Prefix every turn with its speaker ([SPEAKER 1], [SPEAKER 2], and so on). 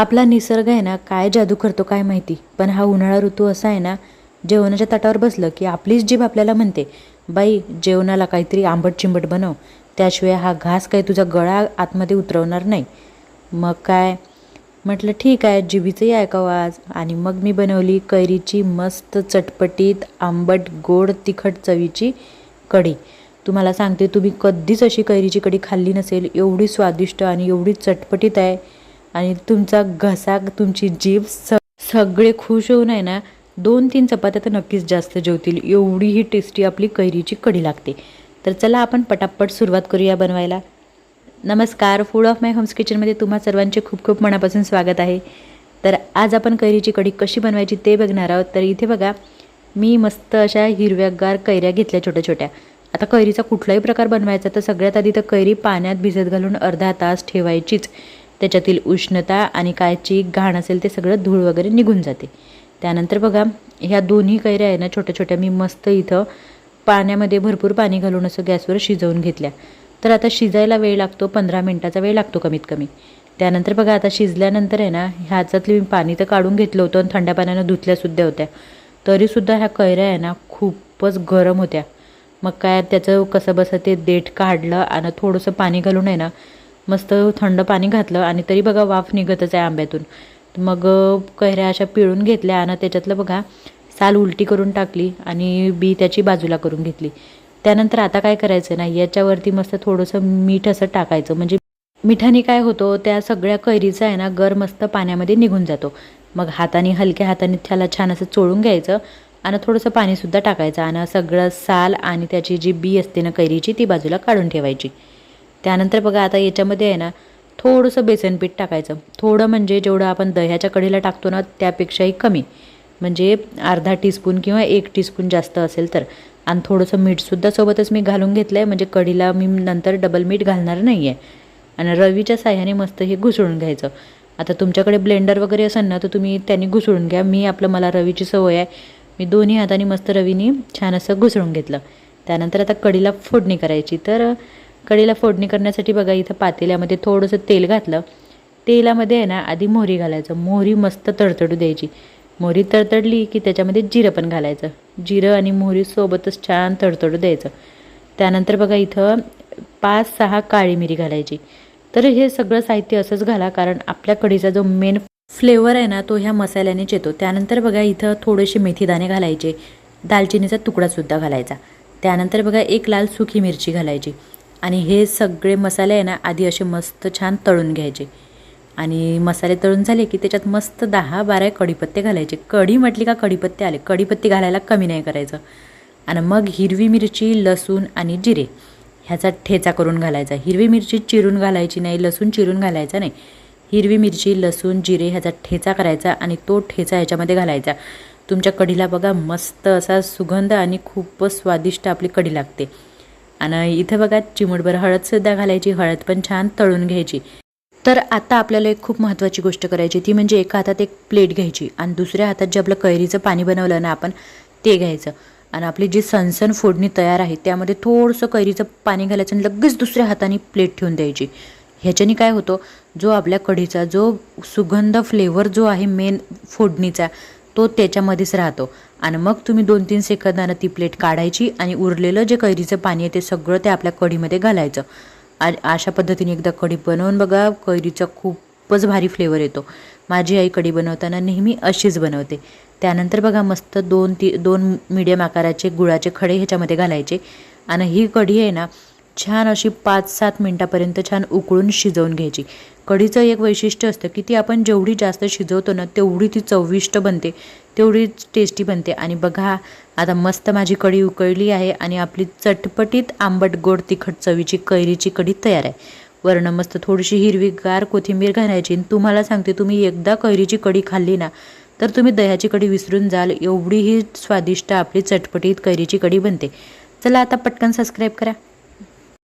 [SPEAKER 1] आपला निसर्ग आहे ना काय जादू करतो काय माहिती. पण हा उन्हाळा ऋतू असा आहे ना जेवणाच्या ताटावर बसलं की आपलीच जीभ आपल्याला म्हणते बाई जेवणाला काहीतरी आंबट चिंबट बनव. त्याशिवाय हा घास काही तुझा गळा आतमध्ये उतरवणार नाही. मग काय? म्हटलं ठीक आहे जिभीचंही ऐकावं आज आणि मग मी बनवली कैरीची मस्त चटपटीत आंबट गोड तिखट चवीची कढी. तुम्हाला सांगते तुम्ही कधीच अशी कैरीची कढी खाल्ली नसेल. एवढी स्वादिष्ट आणि एवढी चटपटीत आहे. आणि तुमचा घसा तुमची जीभ स सगळे खुश होऊन आहे ना दोन तीन चपात्या तर नक्कीच जास्त जेवतील. एवढी ही टेस्टी आपली कैरीची कढी लागते. तर चला आपण पटापट सुरुवात करूया बनवायला. नमस्कार फूड ऑफ माय होम्स किचनमध्ये तुम्हा सर्वांचे खूप खूप मनापासून स्वागत आहे. तर आज आपण कैरीची कढी कशी बनवायची ते बघणार आहोत. तर इथे बघा मी मस्त अशा हिरव्यागार कैऱ्या घेतल्या छोट्या छोट्या आता कैरीचा कुठलाही प्रकार बनवायचा तर सगळ्यात आधी तर कैरी पाण्यात भिजत घालून अर्धा तास ठेवायचीच. त्याच्यातील उष्णता आणि कायची घाण असेल ते सगळं धूळ वगैरे निघून जाते. त्यानंतर बघा ह्या दोन्ही कैऱ्या आहे ना छोट्या छोट्या मी मस्त इथं पाण्यामध्ये भरपूर पाणी घालून असं गॅसवर शिजवून घेतल्या. तर आता शिजायला वेळ लागतो पंधरा मिनटाचा वेळ लागतो कमीत कमी त्यानंतर बघा आता शिजल्यानंतर आहे ना ह्याच्यातली मी पाणी तर काढून घेतलं होतं आणि थंड पाण्यानं धुतल्यासुद्धा होत्या. तरीसुद्धा ह्या कैऱ्या आहे ना खूपच गरम होत्या. मग काय त्याचं कसं बसं ते देठ काढलं आणि थोडंसं पाणी घालून आहे ना मस्त थंड पाणी घातलं आणि तरी बघा वाफ निघतच आहे आंब्यातून. मग कैऱ्या अशा पिळून घेतल्या आणि त्याच्यातलं बघा साल उलटी करून टाकली आणि बी त्याची बाजूला करून घेतली. त्यानंतर आता काय करायचं नाही याच्यावरती मस्त थोडंसं मीठ असं टाकायचं. म्हणजे मिठाने काय होतो त्या सगळ्या कैरीचा आहे ना गर मस्त पाण्यामध्ये निघून जातो. मग हाताने हलक्या हाताने त्याला छान असं चोळून घ्यायचं आणि थोडंसं पाणीसुद्धा टाकायचं आणि सगळं साल आणि त्याची जी बी असते ना कैरीची ती बाजूला काढून ठेवायची. त्यानंतर बघा आता याच्यामध्ये आहे ना थोडंसं बेसन पीठ टाकायचं. थोडं म्हणजे जेवढं आपण दह्याच्या कढीला टाकतो ना त्यापेक्षाही कमी. म्हणजे अर्धा टीस्पून किंवा एक टीस्पून जास्त असेल तर. आणि थोडंसं मीठसुद्धा सोबतच मी घालून घेतलं आहे म्हणजे कढीला मी नंतर डबल मीठ घालणार नाही आहे आणि रवीच्या साह्याने मस्त हे घुसळून घ्यायचं. आता तुमच्याकडे ब्लेंडर वगैरे असेल ना तर तुम्ही त्यांनी घुसळून घ्या. मी आपलं मला रवीची सवय आहे. मी दोन्ही हाताने मस्त रवीने छान असं घुसळून घेतलं. त्यानंतर आता कढीला फोडणी करायची. तर कढीला फोडणी करण्यासाठी बघा इथं पातेल्यामध्ये थोडंसं तेल घातलं. तेलामध्ये आहे ना आधी मोहरी घालायचं. मोहरी मस्त तडतडू द्यायची. मोहरी तडतडली की त्याच्यामध्ये जिरं पण घालायचं. जिरं आणि मोहरी सोबतच छान तडतडू द्यायचं. त्यानंतर बघा इथं पाच सहा काळी मिरी घालायची. तर हे सगळं साहित्य असंच घाला कारण आपल्या कढीचा जो मेन फ्लेवर आहे ना तो ह्या मसाल्यानेच येतो. त्यानंतर बघा इथं थोडेसे मेथीदाणे घालायचे. दालचिनीचा तुकडासुद्धा घालायचा. त्यानंतर बघा एक लाल सुकी मिरची घालायची. आणि हे सगळे मसाले आहे ना आधी असे मस्त छान तळून घ्यायचे. आणि मसाले तळून झाले की त्याच्यात मस्त दहा बारा कढीपत्ते घालायचे. कढी म्हटली का कढीपत्ते आले? कढीपत्ते घालायला कमी नाही करायचं. आणि मग हिरवी मिरची लसूण आणि जिरे ह्याचा ठेचा करून घालायचा. हिरवी मिरची चिरून घालायची नाही लसूण चिरून घालायचा नाही. हिरवी मिरची लसूण जिरे ह्याचा ठेचा करायचा आणि तो ठेचा ह्याच्यामध्ये घालायचा. तुमच्या कढीला बघा मस्त असा सुगंध आणि खूपच स्वादिष्ट आपली कढी लागते. आणि इथं बघा चिमूटभर हळदसुद्धा घालायची हळद पण छान तळून घ्यायची. तर आता आपल्याला एक खूप महत्त्वाची गोष्ट करायची ती म्हणजे एका हातात एक प्लेट घ्यायची आणि दुसऱ्या हातात जे आपलं कैरीचं पाणी बनवलं ना आपण ते घ्यायचं. आणि आपली जी सनसन फोडणी तयार आहे त्यामध्ये थोडंसं कैरीचं पाणी घालायचं आणि लगेच दुसऱ्या हाताने प्लेट ठेवून द्यायची. ह्याच्याने काय होतो जो आपल्या कढीचा जो सुगंध फ्लेवर जो आहे मेन फोडणीचा तो त्याच्यामध्येच राहतो. आणि मग तुम्ही दोन तीन सेकंदानं ती प्लेट काढायची आणि उरलेलं जे कैरीचं पाणी आहे ते सगळं ते आपल्या कढीमध्ये घालायचं. आ अशा पद्धतीने एकदा कढी बनवून बघा कैरीचा खूपच भारी फ्लेवर येतो. माझी आई कढी बनवताना नेहमी अशीच बनवते. त्यानंतर बघा मस्त दोन ती दोन मिडियम आकाराचे गुळाचे खडे ह्याच्यामध्ये घालायचे. आणि ही कढी आहे ना छान अशी पाच सात मिनटापर्यंत छान उकळून शिजवून घ्यायची. कढीचं एक वैशिष्ट्य असतं की ती आपण जेवढी जास्त शिजवतो ना तेवढी ती चविष्ट बनते तेवढीच टेस्टी बनते. आणि बघा आता मस्त माझी कढी उकळली आहे आणि आपली चटपटीत आंबट गोड तिखट चवीची कैरीची कढी तयार आहे. वरणं मस्त थोडीशी हिरवीगार कोथिंबीर घालायची आणि तुम्हाला सांगते तुम्ही एकदा कैरीची कढी खाल्ली ना तर तुम्ही दह्याची कढी विसरून जाल. एवढी ही स्वादिष्ट आपली चटपटीत कैरीची कढी बनते. चला आता पटकन सबस्क्राईब करा.